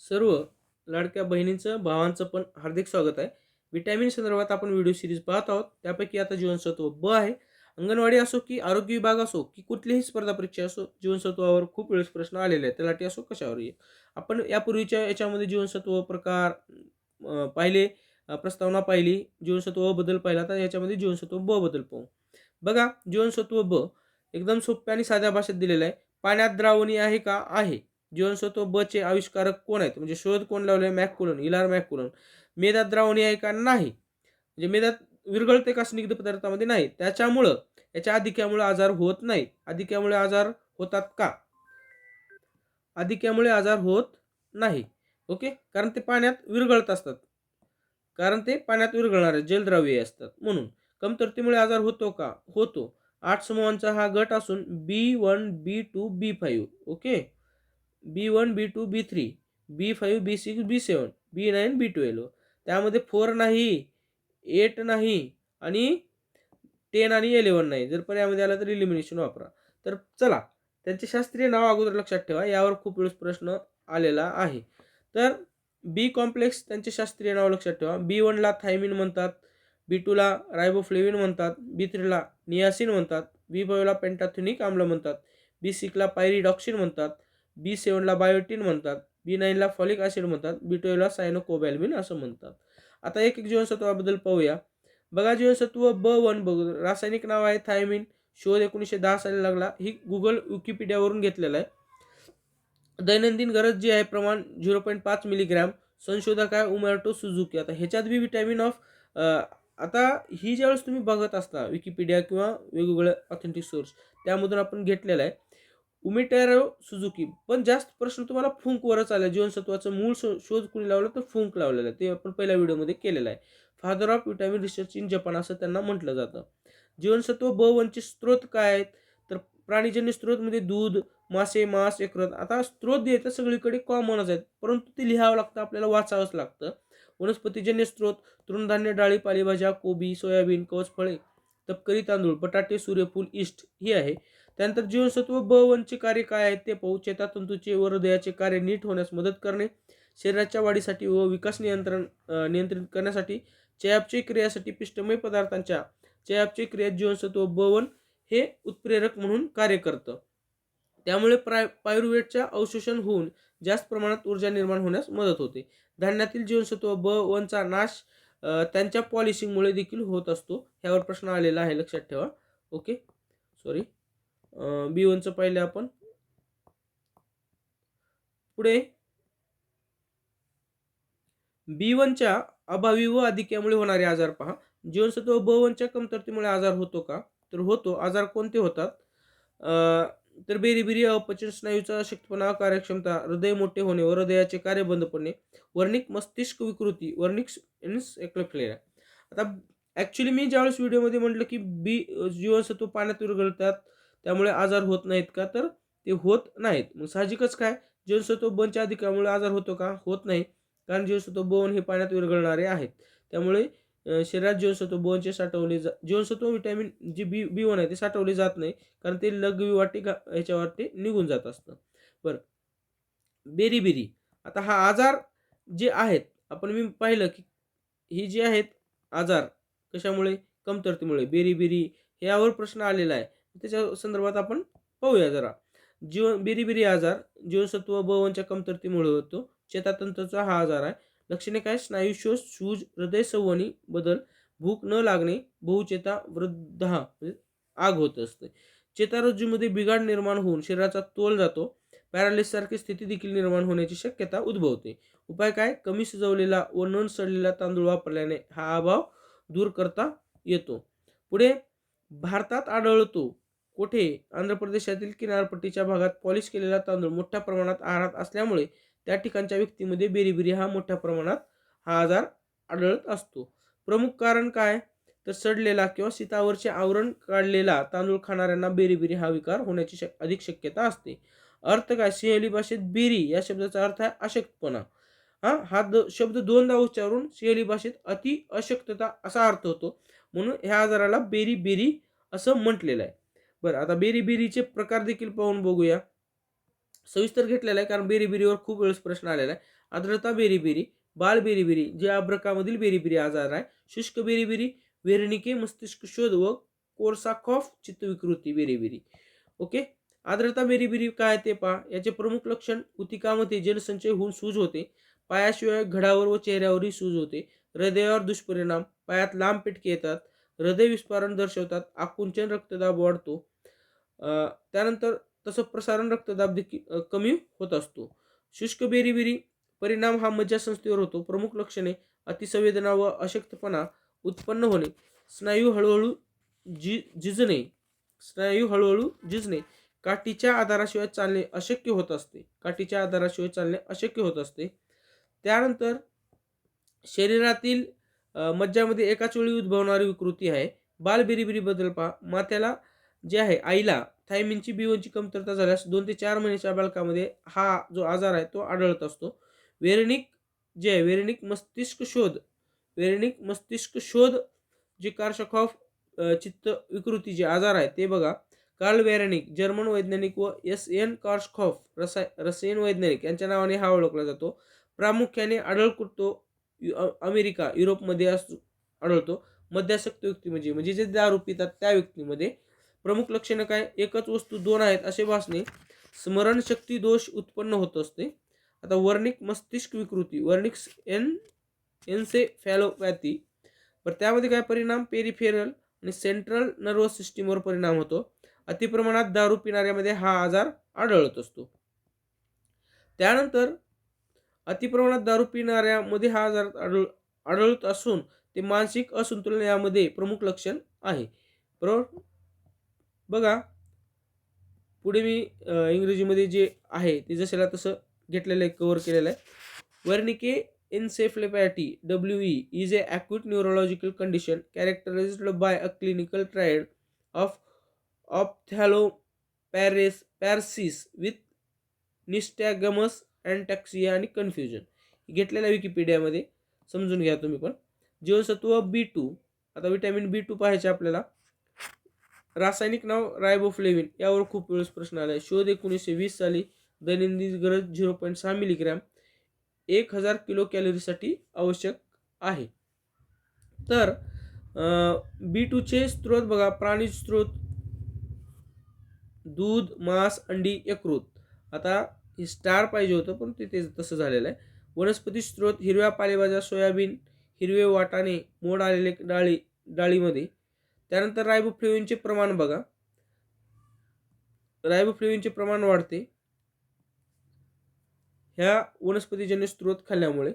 सर्व लाडक्या बहिणींचं भावांचं पण हार्दिक स्वागत आहे. विटॅमिन संदर्भात आपण व्हिडिओ सिरीज पाहत आहोत. त्यापैकी आता जीवनसत्व ब आहे. अंगणवाडी असो की आरोग्य विभाग असो की कुठलीही स्पर्धा परीक्षा असो जीवनसत्वावर खूप वेळेस प्रश्न आलेले आहेत. त्यासाठी असो कशावरही आपण यापूर्वीच्या याच्यामध्ये जीवनसत्व प्रकार पाहिले प्रस्तावना पाहिली जीवनसत्वबद्दल पाहिला तर याच्यामध्ये जीवनसत्व ब बद्दल पाहू. बघा जीवनसत्व ब एकदम सोप्या आणि साध्या भाषेत दिलेलं आहे. पाण्यात द्रावणी आहे का? आहे. जीवनसत्व ब चे आविष्कारक कोण आहेत? म्हणजे शोध कोण लावले? मॅककुलन इलार मॅककुलन. मेदात द्रावणी आहे का? नाही. म्हणजे मेदात विरघळते का? स्निग्ध पदार्थामध्ये नाही. त्याच्यामुळं याच्या अधिक्यामुळे आजार होत नाही. अधिक्यामुळे आजार होतात का? अधिक्यामुळे आजार होत नाही. ओके? कारण ते पाण्यात विरघळत असतात. कारण ते पाण्यात विरघळणारे जलद्राव्य असतात. म्हणून कमतरतेमुळे आजार होतो का? होतो. आठ समूहांचा हा गट असून B one B two B five okay? B one B two B three B five B six B seven B nine B twelve. त्यामध्ये फोर नाही एट नाही आणि टेन आणि इलेवन नाही. जर पर्यामध्ये आला तर इलिमिनेशन वापरा. तर चला त्यांचे शास्त्रीय नाव अगोदर लक्षात ठेवा. यावर खूप वेळेस प्रश्न आलेला आहे. तर बी कॉम्प्लेक्स त्यांचे शास्त्रीय नाव लक्षात ठेवा. बी वनला थायमिन म्हणतात बी टूला रायबोफ्लेविन म्हणतात बी थ्रीला नियासिन म्हणतात बी फाईव्हला पेंटाथ्युनिक आम्ल म्हणतात बी सिक्सला पायरिडॉक्सिन म्हणतात बी सेवनला बायोटीन म्हणतात बी नाईनला फॉलिक ॲसिड म्हणतात बी ट्वेल्वला सायनोकोबॅल्बिन असं म्हणतात. आता एक एक जीवनसत्वाबद्दल पाहूया. बघा जीवनसत्व ब वन बघू रासायनिक नाव आहे थायमिन शोध एकोणीसशे दहा साली लागला ही गुगल विकिपीडियावरून घेतलेला आहे. दैनंदिन गरज जी आहे प्रमाण झिरो पॉईंट पाच मिलीग्रॅम संशोधक आहे उमर्टो सुझुकी. आता ह्याच्यात बी व्हिटॅमिन ऑफ आता ही ज्यावेळेस तुम्ही बघत असता विकिपीडिया किंवा वेगवेगळे ऑथेंटिक सोर्स त्यामधून आपण घेतलेला आहे. Umetaro Suzuki. पण जास्त प्रश्न तुम्हाला फुंकवरच आला. जीवनसत्वाचं मूळ शो शोध कुणी लावलं तर फुंक लावलेला. आहे ते आपण पहिल्या व्हिडिओमध्ये केलेलं आहे. Father of vitamin research in Japan असं त्यांना म्हटलं जातं. जीवनसत्व ब वनचे स्त्रोत काय आहेत? तर प्राणीजन्य स्त्रोतमध्ये दूध मासे मांस यकृत आता स्त्रोत जे तर सगळीकडे कॉमनच आहेत. परंतु ते लिहावं लागतं आपल्याला वाचावंच लागतं. वनस्पतीजन्य स्त्रोत तृणधान्य डाळी पालेभाज्या कोबी सोयाबीन कवच फळे. तपकरी तांदूळ बटाटे सूर्यफूल इष्ट ही आहे. त्यानंतर जीवनसत्व ब वनचे कार्य काय आहेत ते पाहू. चेतातंतूचे व हृदयाचे कार्य नीट होण्यास मदत करणे. शरीराच्या वाढीसाठी व विकास नियंत्रण नियंत्रित करण्यासाठी चयापचय क्रियासाठी पिष्टमय पदार्थांच्या चयापचय क्रिया जीवनसत्व ब वन हे उत्प्रेरक म्हणून कार्य करतं. त्यामुळे प्राय पायरुवेटच्या अवशोषण होऊन जास्त प्रमाणात ऊर्जा निर्माण होण्यास मदत होते. धान्यातील जीवनसत्व ब वनचा नाश त्यांच्या पॉलिशिंगमुळे देखील होत असतो. ह्यावर प्रश्न आलेला आहे लक्षात ठेवा. ओके सॉरी बी वनचं पाहिलं आपण. पुढे. बी वनच्या अभावी व अधिक्यामुळे होणारे आजार पहा. जीवनसत्व ब वनच्या कमतरतेमुळे आजार होतो का? तर होतो. आजार कोणते होतात? तर बेरीबिरी अपचन स्नायूचा शक्तपणा कार्यक्षमता हृदय मोठे होणे व हृदयाचे कार्य बंद पडणे वर्णिक मस्तिष्क विकृती वर्णिक इन्स एक्लफ्लेरा आता ॲक्च्युली मी ज्यावेळेस व्हिडिओमध्ये म्हटलं की बी जीवनसत्व पाण्यात विरघळतात त्यामुळे आजार होत नाहीत का? तर ते होत नाहीत. मग साहजिकच काय? जीवनसत्व बनच्या अधिकामुळे आजार होतो का? होत नाही. कारण जीवनसत्व बोन हे पाण्यात विरघळणारे आहेत. त्यामुळे शरीरात जीवनसत्व बोनचे साठवले जा जीवनसत्व विटॅमिन जी बी बी वन आहे ते साठवले जात नाही कारण ते लघवी वाटे ह्याच्यावर निघून जात असतं. बरं. बेरीबिरी आता हा आजार जे आहेत आपण मी पाहिलं की ही जी आहेत आजार कशामुळे? कमतरतेमुळे. बेरीबिरी यावर प्रश्न आलेला आहे. त्याच्या संदर्भात आपण पाहूया जरा. जीवन बेरीबिरी आजार जीवनसत्व ब वनच्या कमतरतेमुळे होतो. चेतातंत्रचा हा आजार आहे. लक्षणे काय? स्नायुशोष सूज हृदय संवनी बदल भूक न लागणे बहुचेता वृद्धा म्हणजे आग होत असते. चेतारज्जूमध्ये बिघाड निर्माण होऊन शरीराचा तोल जातो. पॅरालिस सारखी स्थिती देखील निर्माण होण्याची शक्यता उद्भवते. उपाय काय? कमी शिजवलेला व न सडलेला तांदूळ वापरल्याने हा अभाव दूर करता येतो. पुढे भारतात आढळतो. कोठे? आंध्र प्रदेशातील किनारपट्टीच्या भागात पॉलिश केलेला तांदूळ मोठ्या प्रमाणात आहारात असल्यामुळे त्या ठिकाणच्या व्यक्तीमध्ये बेरीबेरी हा मोठ्या प्रमाणात हा आजार आढळत असतो. प्रमुख कारण काय? तर सडलेला किंवा शीतावरचे आवरण काढलेला तांदूळ खाणाऱ्यांना बेरीबेरी हा विकार होण्याची शक अधिक शक्यता असते. अर्थ काय? सिंहली भाषेत बेरी या शब्दाचा अर्थ आहे अशक्तपणा. हा हा द शब्द दोनदा उच्चारून सिंहली भाषेत अति अशक्तता असा अर्थ होतो. म्हणून ह्या आजाराला बेरी बेरी असं म्हटलेलं आहे. बरं आता बेरी बेरीचे प्रकार देखील पाहून बघूया. सविस्तर घेतलेला आहे कारण बेरीबिरीवर खूप वेळेस प्रश्न आलेला आहे. आर्द्रता बेरीबिरी बाल बेरीबेरी जे आब्रकामधील बेरीबिरी आजार आहे शुष्क बेरीबिरी वेरणिके मस्तिष्क शोध व कोर्साखॉफ चित्तविकृती बेरीबिरी. ओके? आर्द्रता बेरीबिरी काय ते पहा. याचे प्रमुख लक्षण उतिकामध्ये जलसंचय होऊन सूज होते. पायाशिवाय घडावर व चेहऱ्यावरही सूज होते. हृदयावर दुष्परिणाम पायात लांब पिटके येतात. हृदय विस्फारण दर्शवतात. आकुंचन रक्तदाब वाढतो. त्यानंतर तसं प्रसारण रक्तदाब देखील कमी होत असतो. शुष्क बेरीबिरी परिणाम हा मज्जासंस्थेवर होतो. प्रमुख लक्षणे अतिसंवेदना व अशक्तपणा उत्पन्न होणे. स्नायू हळूहळू जि झिजणे स्नायू हळूहळू झिजणे काठीच्या आधाराशिवाय चालणे अशक्य होत असते. काठीच्या आधाराशिवाय चालणे अशक्य होत असते. त्यानंतर शरीरातील मज्जामध्ये एकाच वेळी उद्भवणारी विकृती आहे. बालबिरीबिरी बदल पहा. मात्याला जे आहे आईला थायमिनची बिवनची कमतरता झाल्यास दोन ते चार महिन्याच्या बालकामध्ये हा जो आजार आहे तो आढळत असतो. वेरणिक जे आहे वेरनिक मस्तिष्क शोध वेरणिक मस्तिष्क शोध जे कार्शखॉफ चित्त विकृती जे आजार आहे ते बघा. कार्ल वेरणिक जर्मन वैज्ञानिक व एस एन कार्शखॉफ रसाय रसायन वैज्ञानिक यांच्या नावाने हा ओळखला जातो. प्रामुख्याने आढळतो यु- अमेरिका युरोपमध्ये असतो आढळतो. मद्यासक्त व्यक्ती म्हणजे म्हणजे जे दारू पितात त्या व्यक्तीमध्ये प्रमुख लक्षणं काय? एकच वस्तू दोन आहेत असे भासणे. स्मरणशक्ती दोष उत्पन्न होत असते. आता वर्णिक मस्तिष्क विकृती वर्णिक एन एन्सेफॅलोपॅथी. पर त्यामध्ये काय परिणाम? पेरिफेरल आणि सेंट्रल नर्वस सिस्टीमवर परिणाम होतो. अतिप्रमाणात दारू पिणाऱ्यामध्ये हा आजार आढळत असतो. त्यानंतर अतिप्रमाणात दारू पिणाऱ्यामध्ये हा आजार आढळ आढळत असून ते मानसिक असंतुलन यामध्ये प्रमुख लक्षण आहे. बरोबर? बघा पुढे मी इंग्रजीमध्ये जे आहे ते जशाला तसं घेतलेलं आहे कवर केलेलं आहे. Wernicke encephalopathy W E is a acute neurological condition characterized by a clinical trial of ophthalmoparesis paresis with nystagmus ataxia आणि कन्फ्युजन घेतलेलं आहे विकिपीडियामध्ये समजून घ्या तुम्ही पण. जीवनसत्व बी टू आता विटॅमिन बी टू पाहायचे आपल्याला. रासायनिक नाव रायबोफ्लेविन. यावर खूप वेळेस प्रश्न आला आहे शोध एकोणीसशे वीस साली दैनंदिन गरज झिरो पॉईंट सहा मिलीग्रॅम एक हजार किलो कॅलरीसाठी आवश्यक आहे. तर बी टूचे स्त्रोत बघा. प्राणी स्त्रोत दूध मांस अंडी यकृत. आता हे स्टार पाहिजे होतं पण ते तसं झालेलं आहे. वनस्पती स्त्रोत हिरव्या पालेभाज्या सोयाबीन हिरवे वाटाणे मोड आलेले डाळी डाळीमध्ये त्यानंतर रायबोफ्लेविनचे प्रमाण बघा. रायबोफ्लेविनचे प्रमाण वाढते. ह्या वनस्पतीजन्य स्त्रोत खाल्ल्यामुळे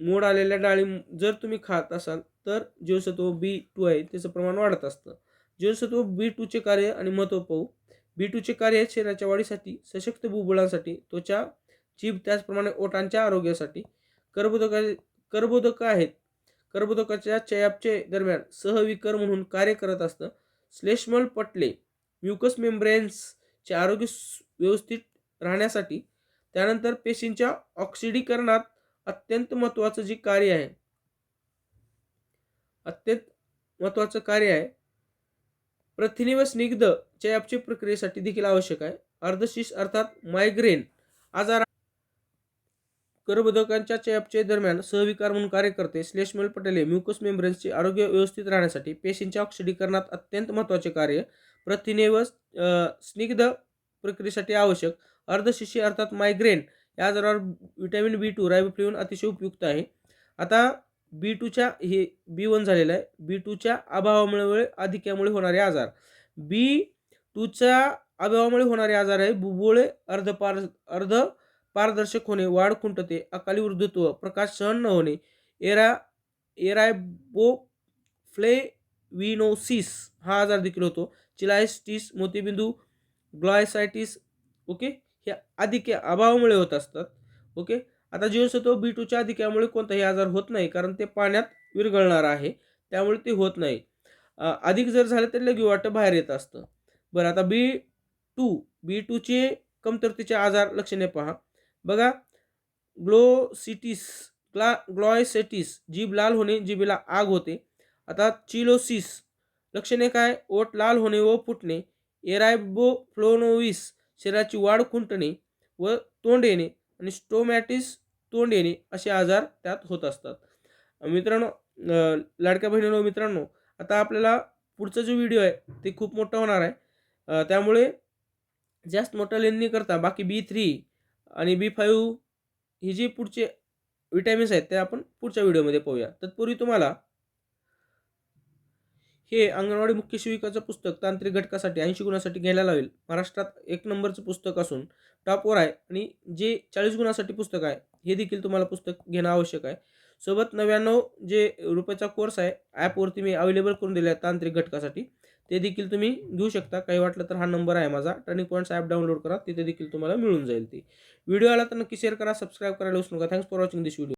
मोड आलेल्या डाळी जर तुम्ही खात असाल तर जीवसत्व बी टू आहे त्याचं प्रमाण वाढत असतं. जीवनसत्व बी टूचे कार्य आणि महत्त्व पाहू. बी टूचे कार्य शरीराच्या वाढीसाठी सशक्त बुबुळांसाठी त्वचा जीभ त्याचप्रमाणे ओटांच्या आरोग्यासाठी कर्बोदका कर्बोदक आहेत. कर्बोदकाच्या चयापचे दरम्यान सहविकर म्हणून कार्य करत असतं. श्लेष्मल पटले म्युकस मेम्ब्रेन्सचे आरोग्य व्यवस्थित राहण्यासाठी त्यानंतर पेशींच्या ऑक्सिडीकरणात अत्यंत महत्त्वाचं जे कार्य आहे अत्यंत महत्त्वाचं कार्य आहे प्रथिने व स्निग्ध चयापचे प्रक्रियेसाठी देखील आवश्यक आहे. अर्धशीष अर्थात मायग्रेन आजार कर्बोदकांच्या चयापचय दरम्यान सहविकार म्हणून कार्य करते श्लेष्मल पटेले म्युकस मेम्ब्रेन्सचे आरोग्य व्यवस्थित राहण्यासाठी पेशींच्या ऑक्सिडीकरणात अत्यंत महत्त्वाचे कार्य प्रथिने व स्निग्ध प्रक्रियेसाठी आवश्यक अर्धशिशी अर्थात मायग्रेन या आजारावर विटॅमिन बी टू रायबोफ्लेविन अतिशय उपयुक्त आहे. आता बी टूच्या हे बी वन झालेलं आहे. बी टूच्या अभावामुळे अधिक्यामुळे होणारे आजार. बी टूच्या अभावामुळे होणारे आजार आहे. बुबोळे अर्धपार अर्ध पारदर्शक होणे वाढ खुंटते अकाली वृद्धत्व प्रकाश सहन न होणे एरा एरायबो फ्लेविनोसिस हा आजार देखील होतो. चिलायस्टिस मोतीबिंदू ग्लॉयसायटिस ओके? हे अधिक्य अभावामुळे होत असतात ओके? आता जीवनसत्व बी टूच्या अधिक्यामुळे कोणताही आजार होत नाही कारण ते पाण्यात विरघळणार आहे त्यामुळे ते होत नाही. अधिक जर झालं तर लगे वाटं बाहेर येत असतं. बरं आता बी टू बी टूचे कमतरतेचे आजार लक्षणे पहा. बघा ग्लोसिटिस ग्ला ग्लॉयसेटिस जीभ लाल होणे जिभेला आग होते. आता चिलोसिस लक्षणे काय? ओट लाल होणे व फुटणे. एरायबोफ्लोनोविस शरीराची वाढ खुंटणे व तोंड येणे आणि स्टोमॅटिस तोंड येणे असे आजार त्यात होत असतात. मित्रांनो लाडक्या बहिणीनो मित्रांनो आता आपल्याला पुढचा जो व्हिडिओ आहे ते खूप मोठा होणार आहे. त्यामुळे जास्त मोठा लेन करता बाकी बी थ्री आणि बी फाईव्ह ही जी पुढचे विटॅमिन्स आहेत ते आपण पुढच्या व्हिडिओमध्ये पाहूया. तत्पूर्वी तुम्हाला हे अंगणवाडी मुख्य शिविकाचं पुस्तक तांत्रिक घटकासाठी ऐंशी गुणासाठी घ्यायला लावेल. महाराष्ट्रात एक नंबरचं पुस्तक असून टॉपवर आहे आणि जे चाळीस गुणासाठी पुस्तक आहे हे देखील तुम्हाला पुस्तक घेणं आवश्यक आहे. सोबत नव्याण्णव जे रुपयाचा कोर्स आहे ॲपवरती मी अवेलेबल करून दिला आहे तांत्रिक घटकासाठी. ते देखील तुम्ही घेऊ शकता. काही वाटलं तर हा नंबर आहे माझा. टर्निंग पॉईंट्स ॲप डाउनलोड करा. तिथे देखील तुम्हाला मिळून जाईल ती. व्हिडिओ आला तर नक्की शेअर करा सबस्क्राईब करायला विसरू नका. Thanks for watching this video